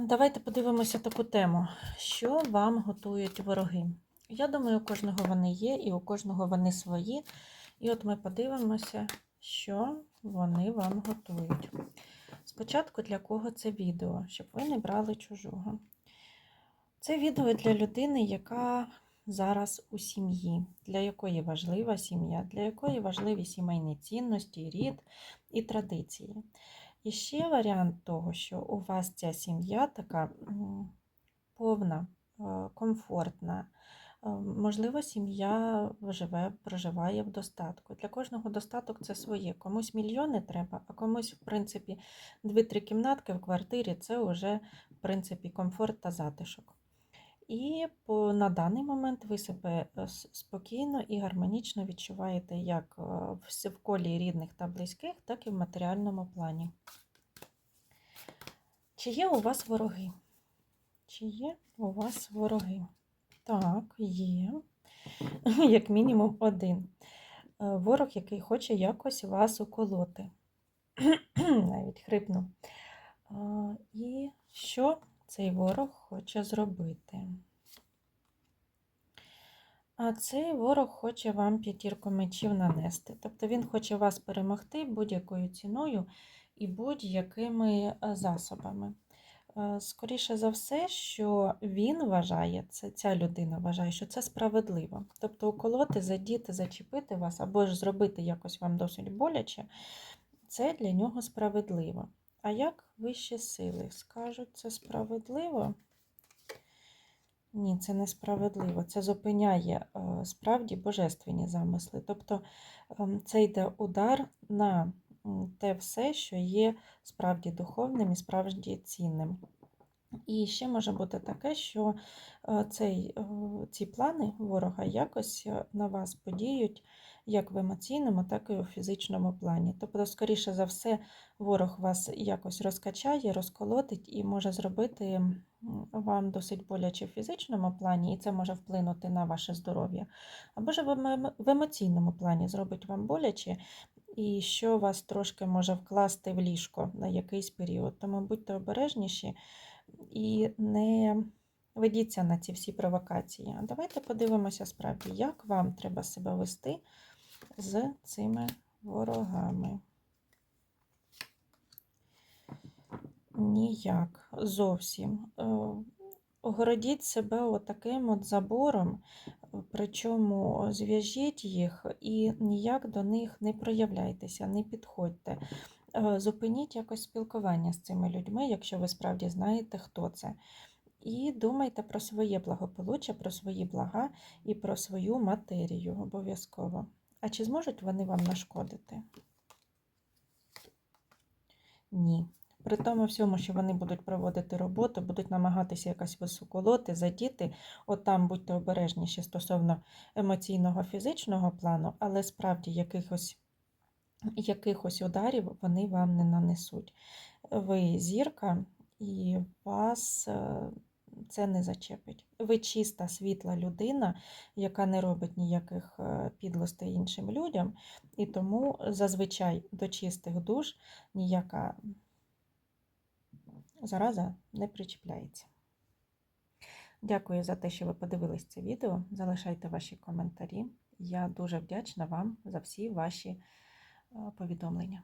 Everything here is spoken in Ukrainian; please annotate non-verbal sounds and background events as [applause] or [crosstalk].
Давайте подивимося таку тему. Що вам готують вороги? Я думаю, у кожного вони є, і у кожного вони свої. І от ми подивимося, що вони вам готують. Спочатку для кого це відео, щоб ви не брали чужого. Це відео для людини, яка зараз у сім'ї, для якої важлива сім'я, для якої важливі сімейні цінності, рід і традиції. І ще варіант того, що у вас ця сім'я така повна, е, комфортна. Е, Можливо, сім'я живе, проживає в достатку. Для кожного достаток це своє. Комусь мільйони треба, а комусь, в принципі, дві-три кімнатки в квартирі це вже, в принципі, комфорт та затишок. І на даний момент ви себе е, спокійно і гармонічно відчуваєте як е, в колі рідних та близьких, так і в матеріальному плані. Чи є у вас вороги? Чи є у вас вороги? Так, є. [laughs] Як мінімум один. Е, Ворог, який хоче якось вас уколоти. [clears throat] Навіть хрипну. І що цей ворог хоче зробити? А цей ворог хоче вам п'ятірку мечів нанести. Тобто він хоче вас перемогти будь-якою ціною і будь-якими е, засобами. Е, Скоріше за все, що він вважає, це, ця людина вважає, що це справедливо. Тобто уколоти, задіти, зачепити вас або ж зробити якось вам досить боляче, це для нього справедливо. А як вищі сили скажуть, це справедливо? Ні, це несправедливо. Це зупиняє е, справді божественні замисли. Тобто ем, це йде удар на те все, що є справді духовним і справді цінним. І ще може бути таке, що е, цей, е, ці плани ворога якось е, на вас подіють як в емоційному, так і у фізичному плані. Тобто, скоріше за все, ворог вас якось розкачає, розколотить і може зробити вам досить боляче в фізичному плані, і це може вплинути на ваше здоров'я. Або ж в емоційному плані зробить вам боляче, і що вас трошки може вкласти в ліжко на якийсь період. Тому будьте обережніші і не ведіться на ці всі провокації. А давайте подивимося справді, як вам треба себе вести з цими ворогами. Ніяк зовсім. Е, Огородіть себе отаким от забором, причому зв'яжіть їх і ніяк до них не проявляйтеся, не підходьте. Е, Зупиніть якось спілкування з цими людьми, якщо ви справді знаєте, хто це. І думайте про своє благополуччя, про свої блага і про свою матерію обов'язково. А чи зможуть вони вам нашкодити? Ні. При тому всьому, що вони будуть проводити роботу, будуть намагатися якось високолоти, задіти, от там будьте обережніші стосовно емоційного, фізичного плану, але справді якихось, якихось ударів вони вам не нанесуть. Ви зірка, і вас е, це не зачепить. Ви чиста, світла людина, яка не робить ніяких е, підлостей іншим людям, і тому зазвичай до чистих душ ніяка зараза не причіпляється. Дякую за те, що ви подивились це відео. Залишайте ваші коментарі. Я дуже вдячна вам за всі ваші е, повідомлення.